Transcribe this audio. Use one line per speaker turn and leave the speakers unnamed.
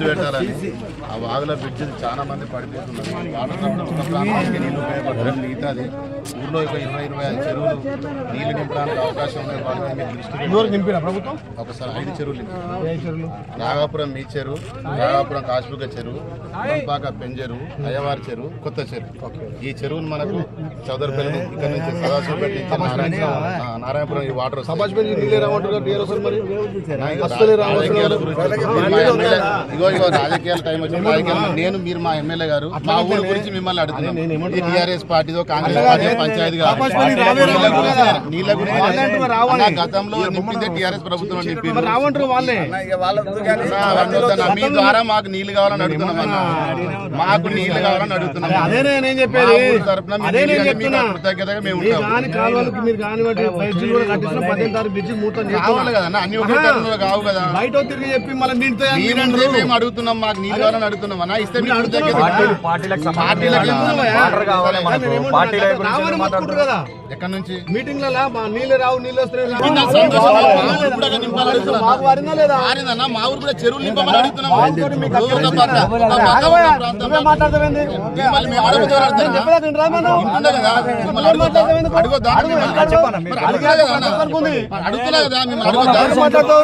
దృష్టి పెట్టాలని. ఆ వాగుల బ్రిడ్జ్ చాలా మంది పడిపోతున్నారు. వాటర్ ఒక ప్రాంతానికి నీళ్ళు ఉపయోగపడతారు మిగతాది. ఊర్లో ఒక ఇరవై ఇరవై ఐదు చెరువులు నీళ్ళు నింపడానికి అవకాశం ఉన్నాయి వాళ్ళ మీద మీరు దృష్టి పెట్టాలి.
ఇదివరకు నింపిన ప్రభుత్వం?
ఒకసారి ఐదు చెరువులు నింపారు. నాగాపురం మీ చెరువు నాగాపురం కాశ్మీక చెరువు మంపాక పెంజెరు అయ్యవారి చెరువు కొత్త చెరువు. ఈ చెరువును మనకు చౌదరిపల్లి ఇక్కడ నుంచి సదాశివపేట నుంచి నారాయణ నారాయణపురం ఈ వాటర్ వస్తాయి. ఇగో ఇగో రాజకీయాల టైం వచ్చిన రాజకీయాలు నేను మీరు మా ఎమ్మెల్యే గారు మా ఊరి గురించి మిమ్మల్ని అడుగుతున్నాను టీఆర్ఎస్ పార్టీదో కాంగ్రెస్ పార్టీ పంచాయతీ. నీళ్ళ గురించి- గతంలో నింపిందే టీఆర్ఎస్ ప్రభుత్వం నింపింది
రావంటారు వాళ్ళే.
అన్నా, అవన్నీ వద్దన్నా. మీ ద్వారా మాకు నీళ్ళు కావాలని అడుగుతున్నాం అన్న. మాకు నీళ్ళు కావాలని అడుగుతున్నాం. కృతజ్ఞతగా మేము కావాలి. కదా అన్న, కావు కదా.
బయట తిరిగి చెప్పి మళ్ళీ
అడుగుతున్నాం మాకు నీళ్ళు కావాలని అడుగుతున్నాం. అన్న ఇస్తే
కదా.
ఎక్కడి నుంచి?
మీటింగ్లలో మా నీళ్ళు రావు నీళ్ళు వస్తున్నాయి
మా ఊరు కూడా చెరువులు నింపమని అడుగుతున్నాం. మరి? మరి అడుగుతున్నా కదా మిమ్మల్ని అడుగుతా?